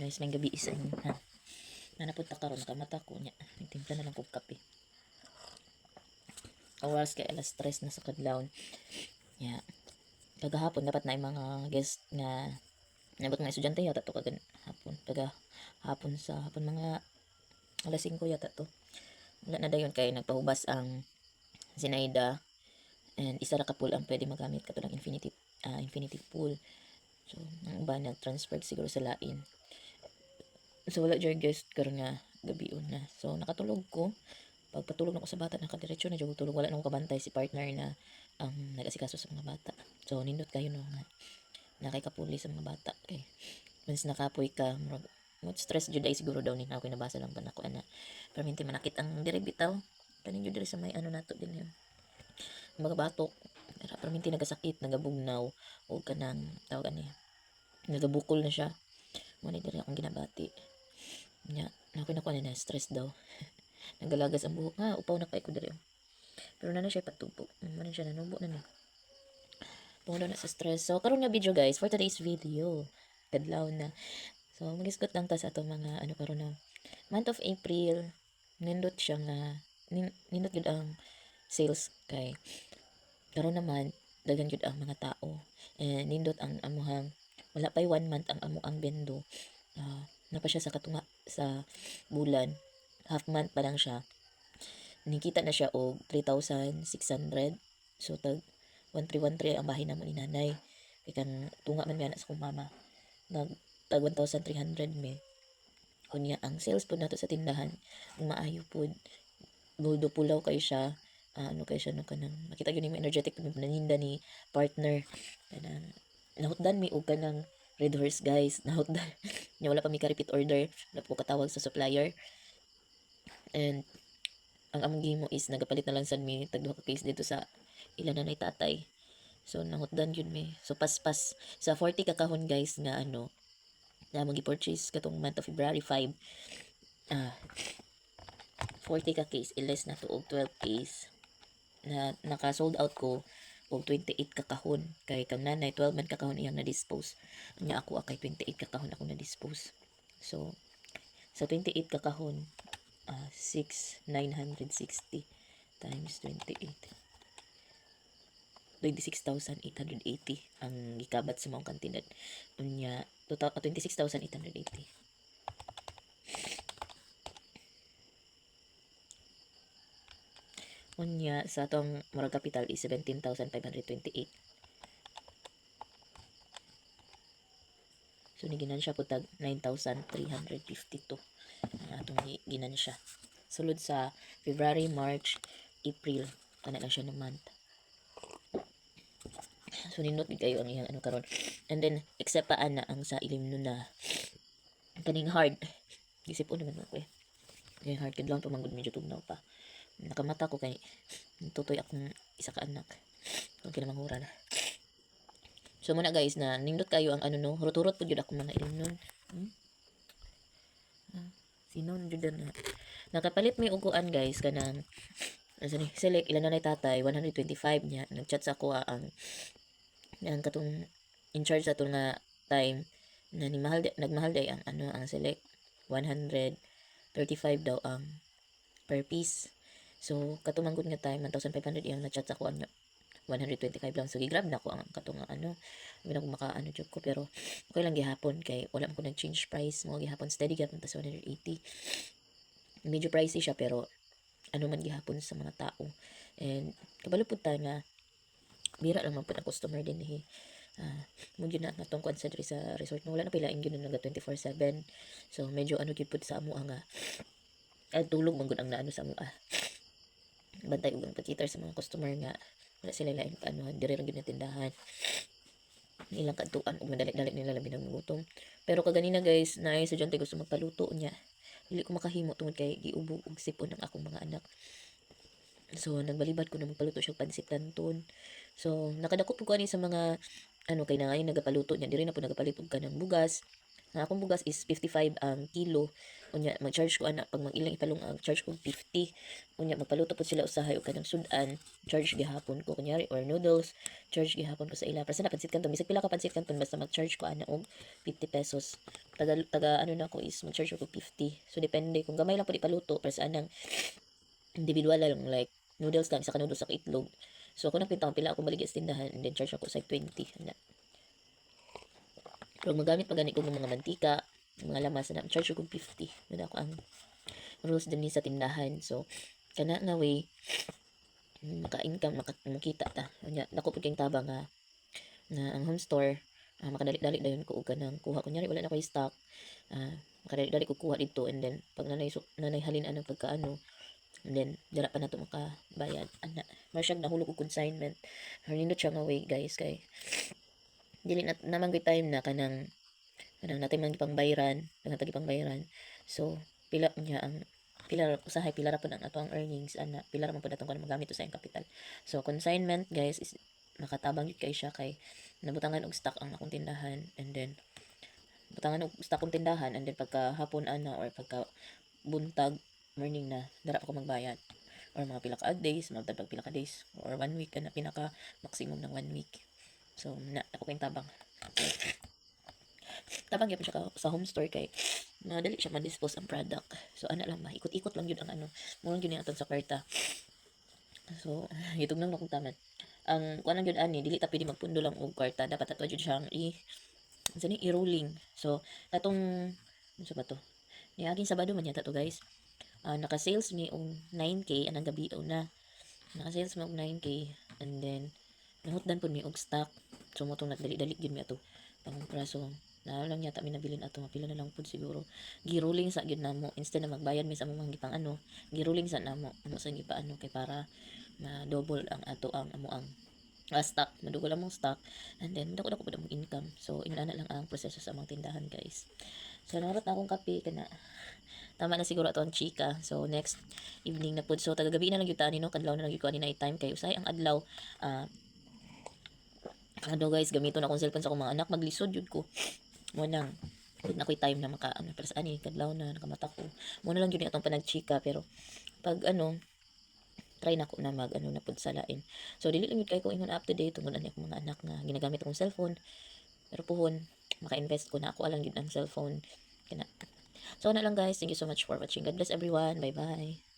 guys, may gabi isa yun ha. Na napunta karon nakamata ko niya. Nagtimpla na lang kog kape. Oras kay alas 3 na sa kadlawon. Ya. Kagahapon dapat na yung mga guest nga nabot mga estudyante yata to kagan hapon. Kaga hapon sa hapon mga alas 5 yata to. Wala na dayon kay nagpahubas ang Zinaida and isa ra ka pool ang pwede magamit katulang infinity ah, infinity pool. So, ang iba nag-transfer siguro sa lain. So, wala dyan guys, karon nga gabi na. So, nakatulog ko. Pagpatulog na ko sa bata, nakadiretso na dyan tulog. Wala na akong kabantay si partner na ang nag-asikaso sa mga bata. So, nindot kayo no nga. Nakikapuli sa mga bata. Okay. Once nakapoy ka, murag, mo stress jud ay siguro daw ni na ako nabasa lang pa nako ana. Perminti manakit ang dire bitaw. Kanin jud diri sa may ano nato din yun. Mga batok. Pero perminti nagasakit, nagabugnaw o kanang tawag ani. Nagabukol na siya. Muna diri akong ginabati. Nya, ako na ko na stress daw. Nagalagas ang buhok nga, upaw na kay ko diri. Pero na na siya patubo. Ano siya nanubo na ni. Tungo na sa stress. So, karon nga video guys, for today's video. Kadlaw na. So, magisgot lang ta sa ato mga ano karon na month of April. Nindot siya nga nin, nindot gud ang sales kay karon naman daghan gud ang mga tao. And nindot ang amuhang wala pa'y one month ang amo ang bendo. Ah, napa siya sa katunga sa bulan. Half month pa lang siya. Nikita na siya og 3,600. So tag 1313 ang bahay namo ni nanay. Kay kan tunga man anak sa kong mama. Nag tag 1,300 mi. Kunya ang sales po nato sa tindahan maayo pod. Goldo pulaw kay siya. Ah, ano kay siya no kanang makita gyud ni energetic pud naninda ni partner. Kanang nahutdan mi og kanang red horse guys. Nahutdan. Nya wala pa mi ka repeat order. Wala po katawag sa supplier. And ang among gimo is nagapalit na lang sad mi tag duha ka case dito sa ilan na nay tatay. So nahutdan yun mi. So paspas sa 40 ka kahon guys nga ano na mong purchase katong month of February 5 ah 40 ka case iles na to og 12 case na naka sold out ko og 28 ka kahon kay kang nanay 12 man ka kahon iyang na dispose nya ako akay 28 ka kahon ako na dispose so sa 28 ka kahon ah 6 960 times 28 26,880 ang gikabat sa mga kantidad. Unya, total, ah, 26,880. Unya, sa atong moral capital is 17,528. So, niginan siya po tag 9,352. Ang atong gi- ginan siya. Sulod sa February, March, April. Kana lang siya ng month. So nindot gid kayo ang iyang ano karon. And then except pa ana ang sa ilim nun na kaning hard. Gisip naman ako eh. Kaya hard kid lang pamanggod medyo tugnaw pa. Nakamata ko kay tutoy akong isa ka anak. Okay namang hura na. So muna guys na nindot kayo ang ano no, hurot-hurot po jud ako mga ilim nun. Hmm? Ah, Sino jud na. Nakapalit may uguan guys kanang Asa ni select ilan na nay tatay 125 niya nagchat sa ako ah, ang ang katong in charge sa nga time na ni mahal di- nagmahal day ang ano ang select 135 daw ang per piece so katumangkod nga time 1,500 iyang na-chat sa ko ano 125 lang. So gigrab na ko ang katong ano hindi na ko maka ano joke ko pero okay lang gihapon kay wala ko nag-change price. Mo gihapon steady gihapon ta sa 180 medyo pricey siya pero ano man gihapon sa mga tao. And kabalo pud ta nga bira lang man pud ang customer din eh. Ah mo gyud na kuan sa diri sa resort no wala na pilain gyud na naga 24/7 so medyo ano gyud sa amo ah, ay tulog man ang naano sa amo ah bantay ug ang pagkitar sa mga customer nga wala sila lain ano diri ra gyud na tindahan. Ilang kadtuan ug madali-dali nila labi ng gutom. Pero kaganina guys na estudyante gusto magpaluto niya. Dili ko makahimo tungod kay giubog og sipon ng akong mga anak. So nagbalibad ko na magpaluto siya pansit canton so nakadako po ko ani sa mga ano kay na nagapaluto niya. Diri na po nagapalit og kanang bugas. Ang akong bugas is 55 ang kilo unya mag-charge ko ana pag mag-ilang ipalungag charge ko 50 unya magpaluto po sila usahay o kanang sudan. Charge gihapon ko kunyari or noodles. Charge gihapon ko sa ila. Para sa napansit kanton. Bisag pila ka pansit kanton basta mag-charge ko ana og 50 pesos. Taga taga ano na ko is mag-charge ko 50 so depende kung gamay lang po ipaluto para sa anang individual lang like noodles lang isa ka noodles sa itlog. So ako nagpinta pila ako baligya sa tindahan and then charge ako sa 20 ana pero magamit pa gani ko ng mga mantika mga lamas na charge ko 50 wala ko ang rules din sa tindahan. So kana nga way maka-income maka, makita ta. Nya nako pud tabang nga nga ang home store ah, makadali-dali dayon ko og kanang kuha. Kunyari wala na koy stock ah, makadali-dali ko kuha dito. And then pag nanay su- nanay halin anang pagkaano and then dira pa na to makabayad. Ana mar siyang nahulog og consignment. Nindot siya nga way guys kay dili na naman koy time na kanang kanang natin man pang bayran kanang tagi pang bayran. So pila niya ang pila usahay pila ra pud ang earnings ana pila man pud atong kanang magamit sa iyang kapital. So consignment guys is makatabang gyud kay siya kay nabutangan og stock ang akong tindahan and then butangan og stock kong tindahan and then pagka hapon ana or pagka buntag morning na dara ako magbayad. Or mga pila ka days mga pag pila ka days or one week na pinaka maximum ng one week. So na ako kayong tabang tabang gyapon siya ka, sa home store kay madali siya ma-dispose ang product. So ana lang ba ikot-ikot lang yun ang ano mo lang yun yung sa kwarta so itog nang akong taman ang kuan lang yun ani dili ta pwede magpundo lang og kwarta dapat ato jud siyang i ano ni i-rolling. So katong ano sa ba to? Niaging sabado man yata to guys. Ah, naka-sales mi og 9k anang gabi na. Naka-sales mi og 9k and then nahutdan pud mi og stock. So mo tong nagdali-dali gyud mi ato. Pang praso na lang yata mi nabilin ato mapila na lang pud siguro. Giruling sa gyud namo instead na magbayad mi sa among gipang ano giruling sa namo amo sa gipaano kay para na double ang ato ang amo ang ah, stock. Madugol among stock and then dako dako pud among income. So inana lang ang proseso sa among tindahan guys. So narot na akong kape kana tama na siguro ato ang chika. So next evening na pud. So tagagabi na lang gyud ta ani no? Kadlaw na lang gyud ani night time kay usay ang adlaw ah ano guys gamiton akong cellphone sa akong mga anak. Maglisod jud ko mo nang pud na ko'y time na maka ano para sa ani kadlaw na nakamata ko. Mo na lang gyud ni atong panagchika pero pag ano try na ko na mag ano na pud sa lain so dili lang gyud kay ko ingon up to date tungod ani akong mga anak nga ginagamit akong cellphone. Pero puhon maka-invest ko na ako alang gyud ang cellphone. Kana so na lang guys thank you so much for watching. God bless everyone. Bye bye